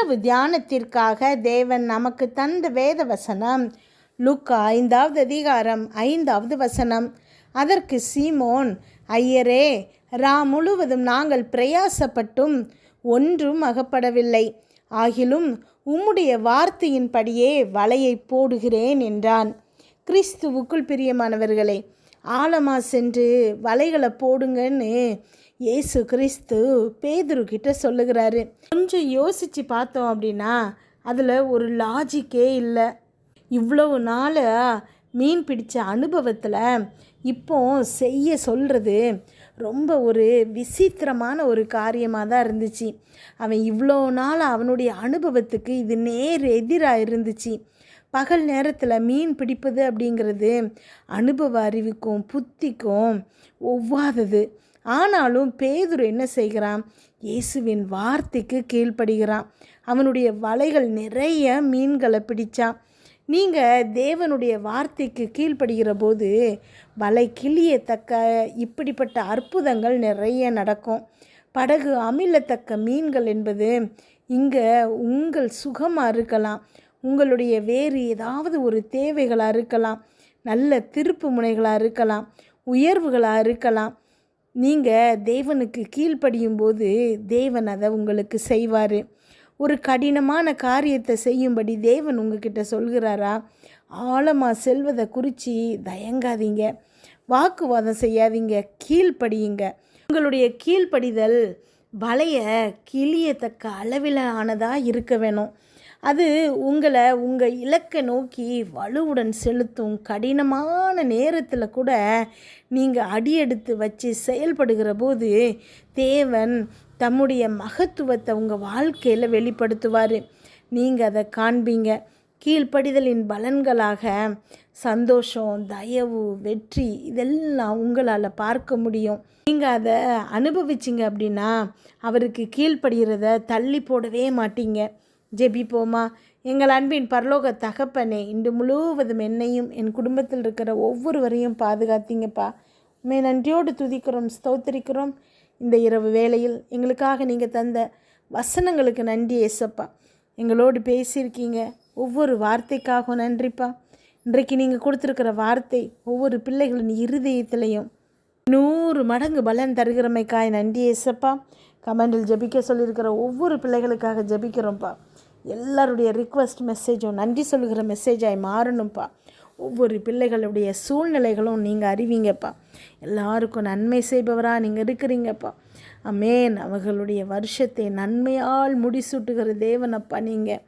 இரவு தியானத்திற்காக தேவன் நமக்கு தந்த வேத வசனம். லுக்கா ஐந்தாவது அதிகாரம் ஐந்தாவது வசனம். அதற்கு சீமோன் ஐயரே ரா முழுவதும் நாங்கள் பிரயாசப்பட்டும் ஒன்றும் அகப்படவில்லை. ஆகிலும் உம்முடைய வார்த்தையின்படியே வலையை போடுகிறேன் என்றான். கிறிஸ்துவுக்குள் பிரியமானவர்களே ஆழமாக சென்று வலைகளை போடுங்கன்னு இயேசு கிறிஸ்து பேதுரு கிட்ட சொல்லுகிறாரு. கொஞ்சம் யோசித்து பார்த்தோம் அப்படின்னா அதில் ஒரு லாஜிக்கே இல்லை. இவ்வளவு நாளாக மீன் பிடிச்ச அனுபவத்தில் இப்போ செய்ய சொல்கிறது ரொம்ப ஒரு விசித்திரமான ஒரு காரியமாக தான் இருந்துச்சு. அவன் இவ்வளோ நாள் அவனுடைய அனுபவத்துக்கு இது நேர் எதிராக இருந்துச்சு. பகல் நேரத்தில் மீன் பிடிப்பது அப்படிங்கிறது அனுபவ அறிவுக்கும் புத்திக்கும் ஒவ்வாதது. ஆனாலும் பேதுரு என்ன செய்கிறான்? இயேசுவின் வார்த்தைக்கு கீழ்ப்படுகிறான். அவனுடைய வலைகள் நிறைய மீன்களை பிடிச்சான். நீங்கள் தேவனுடைய வார்த்தைக்கு கீழ்ப்படுகிற போது வலை கிளியத்தக்க இப்படிப்பட்ட அற்புதங்கள் நிறைய நடக்கும். படகு அமிலத்தக்க மீன்கள் என்பது இங்கே உங்கள் சுகமாக இருக்கலாம். உங்களுடைய வேறு ஏதாவது ஒரு தேவைகளாக இருக்கலாம். நல்ல திருப்பு முனைகளாக இருக்கலாம். உயர்வுகளாக இருக்கலாம். நீங்கள் தேவனுக்கு கீழ்ப்படியும் போது தேவன் அதை உங்களுக்கு செய்வார். ஒரு கடினமான காரியத்தை செய்யும்படி தேவன் உங்ககிட்ட சொல்கிறாரா? ஆழமாக செல்வதை குறித்து தயங்காதீங்க. வாக்குவாதம் செய்யாதீங்க. கீழ்ப்படியுங்க. உங்களுடைய கீழ்ப்படிதல் வலைய கிளியத்தக்க அளவில் ஆனதாக இருக்க வேணும். அது உங்களை உங்கள் இலக்கை நோக்கி வலுவுடன் செலுத்தும் கடினமான நேரத்தில் கூட நீங்கள் அடியெடுத்து வச்சு செயல்படுகிற போது தேவன் தம்முடைய மகத்துவத்தை உங்கள் வாழ்க்கையில் வெளிப்படுத்துவார். நீங்கள் அதை காண்பீங்க. கீழ்ப்படிதலின் பலன்களாக சந்தோஷம் தயவு வெற்றி இதெல்லாம் உங்களால் பார்க்க முடியும். நீங்கள் அதை அனுபவிச்சிங்க அப்படின்னா அவருக்கு கீழ்ப்படுகிறத தள்ளி போடவே மாட்டீங்க. ஜெபிப்போமா? எங்கள் அன்பின் பரலோக தகப்பனே இன்று முழுவதும் என்னையும் என் குடும்பத்தில் இருக்கிற ஒவ்வொருவரையும் பாதுகாத்தீங்கப்பா. உண்மை நன்றியோடு துதிக்கிறோம் ஸ்தோத்தரிக்கிறோம். இந்த இரவு வேளையில் எங்களுக்காக நீங்கள் தந்த வசனங்களுக்கு நன்றி ஏசப்பா. எங்களோடு பேசியிருக்கீங்க ஒவ்வொரு வார்த்தைக்காகவும் நன்றிப்பா. இன்றைக்கு நீங்கள் கொடுத்துருக்கிற வார்த்தை ஒவ்வொரு பிள்ளைகளின் இருதயத்திலையும் நூறு மடங்கு பலன் தருகிறமைக்காய். நன்றி ஏசப்பா. கமெண்டில் ஜெபிக்க சொல்லியிருக்கிற ஒவ்வொரு பிள்ளைகளுக்காக ஜெபிக்கிறோம்ப்பா. எல்லாருடைய ரிக்வஸ்ட் மெசேஜும் நன்றி சொல்லுகிற மெசேஜாய் மாறணும்ப்பா. ஒவ்வொரு பிள்ளைகளுடைய சூழ்நிலைகளும் நீங்கள் அறிவீங்கப்பா. எல்லாருக்கும் நன்மை செய்பவராக நீங்கள் இருக்கிறீங்கப்பா. அமேன். அவர்களுடைய வருஷத்தை நன்மையால் முடிசூட்டுகிற தேவனப்பா நீங்கள்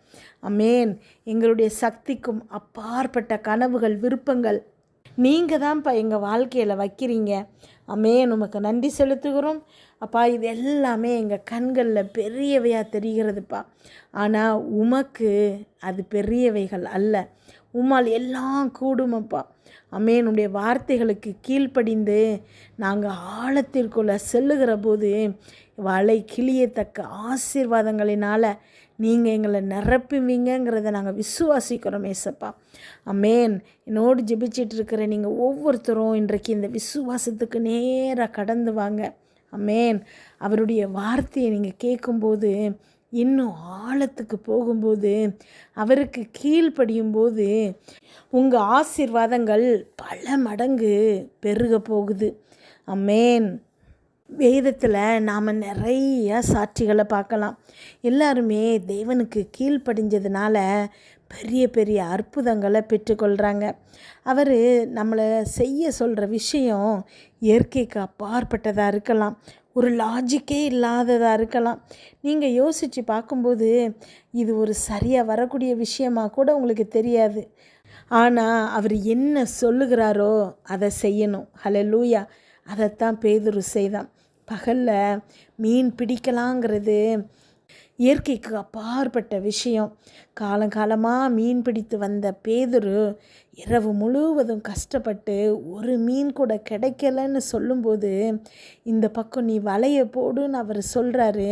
அமேன். எங்களுடைய சக்திக்கும் அப்பாற்பட்ட கனவுகள் விருப்பங்கள் நீங்கள் தான்ப்பா எங்கள் வாழ்க்கையில் வைக்கிறீங்க. அமேன். உமக்கு நன்றி செலுத்துகிறோம். அப்பா இது எல்லாமே எங்கள் கண்களில் பெரியவையாக தெரிகிறதுப்பா. ஆனால் உமக்கு அது பெரியவைகள் அல்ல. உமால் எல்லாம் கூடுமப்பா. அம்மேனுடைய வார்த்தைகளுக்கு கீழ்ப்படிந்து நாங்கள் ஆழத்திற்குள்ளே செல்லுகிற போது வலை கிளியத்தக்க ஆசீர்வாதங்களினால் நீங்கள் எங்களை நிரப்புவீங்கங்கிறத நாங்கள் விசுவாசிக்கிறோம் ஏசப்பா. அமேன். என்னோடு ஜெபிச்சிட்டு இருக்கிற நீங்கள் ஒவ்வொருத்தரும் இன்றைக்கு இந்த விசுவாசத்துக்கு நேராக கடந்து வாங்க. அமேன் அவருடைய வார்த்தையை நீங்கள் கேட்கும்போது இன்னும் ஆழத்துக்கு போகும்போது அவருக்கு கீழ்ப்படியும் போது உங்கள் ஆசீர்வாதங்கள் பல மடங்கு பெருக போகுது. அமேன் வேதத்தில் நாம் நிறைய சாட்சிகளை பார்க்கலாம். எல்லாருமே தேவனுக்கு கீழ்ப்படிஞ்சதுனால பெரிய பெரிய அற்புதங்களை பெற்றுக்கொள்கிறாங்க அவர் நம்மளை செய்ய சொல்கிற விஷயம் இயற்கைக்கு அப்பாற்பட்டதாக இருக்கலாம். ஒரு லாஜிக்கே இல்லாததாக இருக்கலாம். நீங்கள் யோசித்து பார்க்கும்போது இது ஒரு சரியாக வரக்கூடிய விஷயமாக கூட உங்களுக்கு தெரியாது. ஆனால் அவர் என்ன சொல்லுகிறாரோ அதை செய்யணும். ஹலோ லூயா அதைத்தான் பேதுரு செய்தான். பகலில் மீன் பிடிக்கலாங்கிறது இயற்கைக்கு அப்பாற்பட்ட விஷயம். காலங்காலமாக மீன் பிடித்து வந்த பேதுரு இரவு முழுவதும் கஷ்டப்பட்டு ஒரு மீன் கூட கிடைக்கலன்னு சொல்லும்போது இந்த பக்கம் நீ வலையை போடுன்னு அவர் சொல்கிறாரு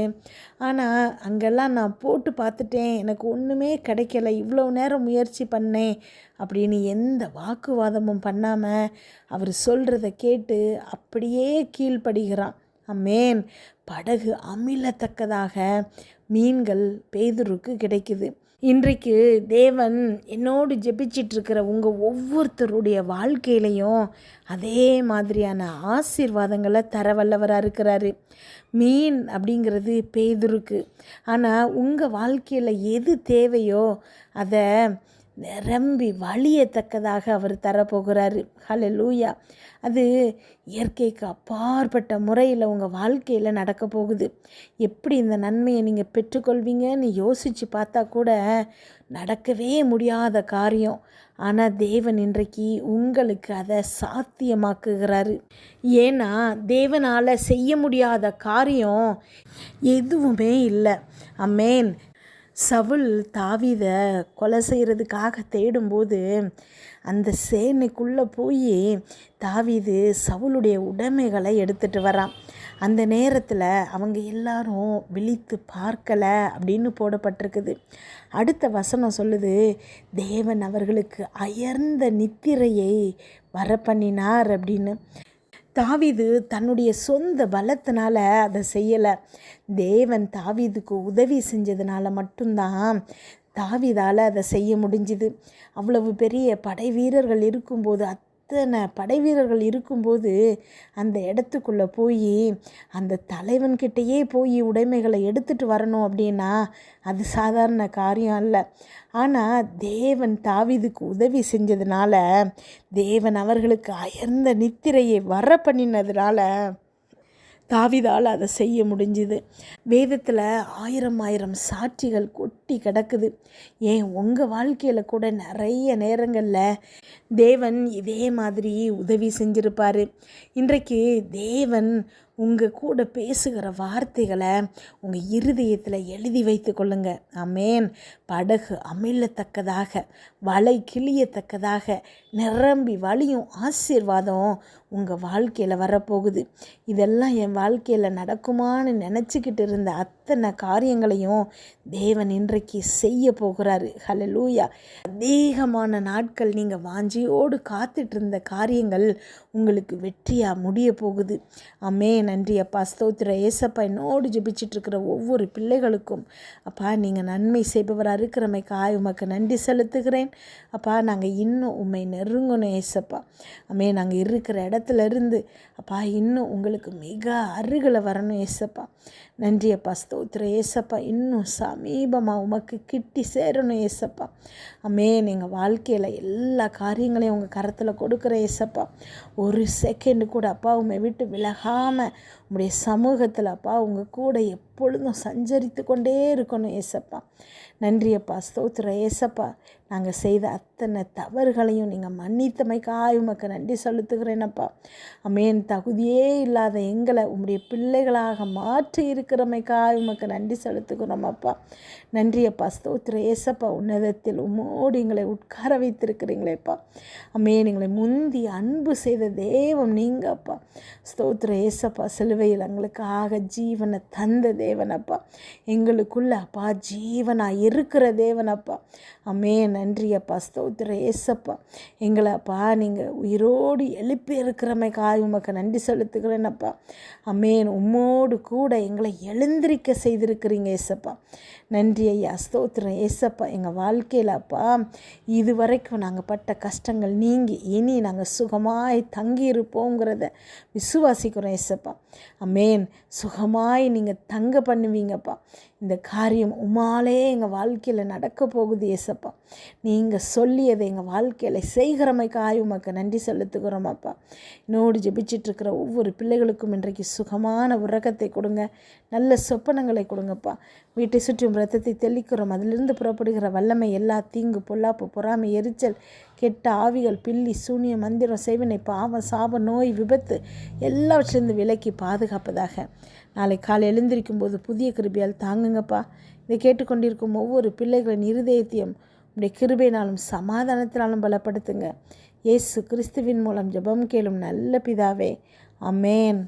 ஆனால் அங்கெல்லாம் நான் போட்டு பார்த்துட்டேன். எனக்கு ஒன்றுமே கிடைக்கல. இவ்வளோ நேரம் முயற்சி பண்ணேன். அப்படின்னு எந்த வாக்குவாதமும் பண்ணாமல் அவர் சொல்கிறத கேட்டு அப்படியே கீழ்ப்படுகிறான் அம்மேன். படகு அமிழத்தக்கதாக மீன்கள் பேதுருக்கு கிடைக்குது. இன்றைக்கு தேவன் என்னோடு ஜெபிச்சிட்டு இருக்கிற உங்கள் ஒவ்வொருத்தருடைய வாழ்க்கையிலையும் அதே மாதிரியான ஆசீர்வாதங்களை தர வல்லவராக இருக்கிறாரு. மீன் அப்படிங்கிறது பேதுருக்கு. ஆனால் உங்கள் வாழ்க்கையில் எது தேவையோ அதை நிரம்பி வழியத்தக்கதாக அவர் தரப்போகிறாரு. ஹலோ லூயா அது இயற்கைக்கு அப்பாற்பட்ட முறையில் உங்கள் வாழ்க்கையில் நடக்க போகுது. எப்படி இந்த நன்மையை நீங்கள் பெற்றுக்கொள்வீங்கன்னு யோசித்து பார்த்தா கூட நடக்கவே முடியாத காரியம். ஆனால் தேவன் இன்றைக்கு உங்களுக்கு அதை சாத்தியமாக்குகிறாரு. ஏன்னா தேவனால் செய்ய முடியாத காரியம் எதுவுமே இல்லை. அம்மேன் சவுல் தாவித கொலை செய்கிறதுக்காக தேடும்போது அந்த சேனைக்குள்ளே போய் தாவிது சவுளுடைய உடைமைகளை எடுத்துகிட்டு வரான். அந்த நேரத்தில் அவங்க எல்லாரும் விழித்து பார்க்கலை அப்படின்னு போடப்பட்டிருக்குது. அடுத்த வசனம் சொல்லுது தேவன் அவர்களுக்கு அயர்ந்த நித்திரையை வர பண்ணினார் அப்படின்னு. தாவிது தன்னுடைய சொந்த பலத்தினால அதை செய்யலை. தேவன் தாவிதுக்கு உதவி செஞ்சதுனால மட்டும்தான் தாவிதால் அதை செய்ய முடிஞ்சுது. அவ்வளவு பெரிய படை வீரர்கள் இருக்கும்போது அத்தனை படை வீரர்கள் இருக்கும்போது அந்த இடத்துக்குள்ளே போய் அந்த தலைவன்கிட்டயே போய் உடைமைகளை எடுத்துகிட்டு வரணும் அப்படின்னா அது சாதாரண காரியம் இல்லை ஆனால் தேவன் தாவிதுக்கு உதவி செஞ்சதுனால தேவன் அவர்களுக்கு அயர்ந்த நித்திரையை வர பண்ணினதுனால தாவிதால் அதை செய்ய முடிஞ்சுது. வேதத்தில் ஆயிரம் ஆயிரம் சாட்சிகள் கொட்டி கிடக்குது. ஏன்? உங்கள் வாழ்க்கையில் கூட நிறைய நேரங்களில் தேவன் இதே மாதிரி உதவி செஞ்சுருப்பார். இன்றைக்கு தேவன் உங்கள் கூட பேசுகிற வார்த்தைகளை உங்கள் இருதயத்தில் எழுதி வைத்து கொள்ளுங்க. அமேன் படகு அமிழத்தக்கதாக வலை கிளியத்தக்கதாக நிரம்பி வழியும் ஆசீர்வாதம் உங்கள் வாழ்க்கையில் வரப்போகுது. இதெல்லாம் என் வாழ்க்கையில் நடக்குமான்னு நினச்சிக்கிட்டு இருந்த அத்தனை காரியங்களையும் தேவன் இன்றைக்கு செய்ய போகிறாரு. ஹலலூயா அதிகமான நாட்கள் நீங்கள் வாஞ்சியோடு காத்துட்டு இருந்த காரியங்கள் உங்களுக்கு வெற்றியாக முடிய போகுது. அமே நன்றி அப்பா. ஸ்தோத்திர. ஏசப்பா என்னோடு ஜெபிச்சிட்ருக்கிற ஒவ்வொரு பிள்ளைகளுக்கும் அப்பா நீங்கள் நன்மை செய்பவராக இருக்கிறமைக்காய் உமக்கு நன்றி செலுத்துகிறேன். அப்பா நாங்கள் இன்னும் உண்மை நெருங்கணும் ஏசப்பா. அமே நாங்கள் இருக்கிற இடத்துல இருந்து அப்பா இன்னும் உங்களுக்கு மிக அருகில் வரணும் ஏசப்பா. நன்றி அப்பா ஸ்தோத்திர ஏசப்பா இன்னும் சமீபமாக உமக்கு கிட்டி சேரணும் ஏசப்பா. அமே நீங்கள் வாழ்க்கையில் எல்லா காரியங்களையும் உங்கள் கரத்தில் கொடுக்குற ஏசப்பா. ஒரு செகண்டு கூட அப்பா உண்மை விட்டு விலகாமல் உங்களுடைய சமூகத்தில் அப்பா உங்கள் கூட எப்பொழுதும் சஞ்சரித்து கொண்டே இருக்கணும் ஏசப்பா. நன்றியப்பா ஸ்தோத்திர ஏசப்பா நாங்கள் செய்த அத்தனை தவறுகளையும் நீங்கள் மன்னித்தமைக்காய் உமக்கு நன்றி செலுத்துகிறேனப்பா அமேன். தகுதியே இல்லாத எங்களை உங்களுடைய பிள்ளைகளாக மாற்றி இருக்கிறமைக்காய் உமக்கு நன்றி செலுத்துகிறோம் அப்பா. நன்றி ஸ்தோத்திர ஏசப்பா உன்னதத்தில் உமோடு எங்களை உட்கார வைத்திருக்கிறீங்களேப்பா அமேன். எங்களை முந்தி அன்பு செய்த தேவம் நீங்கப்பா ஸ்தோத்திர ஏசப்பா சிலுவையில் எங்களுக்காக ஜீவனை தந்த தேவனப்பா. எங்களுக்குள்ள அப்பா ஜீவனாக இருக்கிற தேவனப்பா. அமே நன்றி அப்பா ஸ்தோத்திர ஏசப்பா எங்களை அப்பா நீங்கள் உயிரோடு எழுப்பி இருக்கிறமைக்காக உமக்கு நன்றி செலுத்துகிறேனப்பா. அமேன் உம்மோடு கூட எங்களை எழுந்திரிக்க செய்திருக்கிறீங்க ஏசப்பா. நன்றி ஐயா. ஸ்தோத்திரம். ஏசப்பா எங்கள் வாழ்க்கையில் அப்பா இது வரைக்கும் நாங்கள் பட்ட கஷ்டங்கள் நீங்கி இனி நாங்கள் சுகமாய் தங்கியிருப்போங்கிறத விசுவாசிக்கிறோம் ஏசப்பா. அமேன். சுகமாய் நீங்கள் தங்க பண்ணுவீங்கப்பா. இந்த காரியம் உமாலே எங்கள் வாழ்க்கையில் நடக்க போகுது ஏசப்பா. நீங்கள் சொல்லியதை எங்கள் வாழ்க்கையில் செய்கிறமைக்காய் உமக்கு நன்றி செலுத்துகிறோம் அப்பா என்னோடு ஜெபிச்சிட்ருக்கிற ஒவ்வொரு பிள்ளைகளுக்கும் இன்றைக்கு சுகமான உறக்கத்தை கொடுங்க. நல்ல சொப்பனங்களை கொடுங்கப்பா. வீட்டை சுற்றும் ரத்தத்தை தெளிக்கிறோம். அதிலிருந்து புறப்படுகிற வல்லமை எல்லா தீங்கு பொல்லாப்பு பொறாமை எரிச்சல் கெட்ட ஆவிகள் பில்லி சூனிய மந்திரம் செய்வினை பாவம் சாப நோய் விபத்து எல்லாவற்றிலிருந்து விலக்கி பாதுகாப்பதாக. நாளை காலை எழுந்திருக்கும் போது புதிய கிருபியால் தாங்குங்கப்பா. இதை கேட்டுக்கொண்டிருக்கும் ஒவ்வொரு பிள்ளைகளின் இருதயத்தையும் உடைய கிருபையினாலும் சமாதானத்தினாலும் பலப்படுத்துங்க. இயேசு கிறிஸ்துவின் மூலம் ஜெபம் கேளும் நல்ல பிதாவே. அமேன்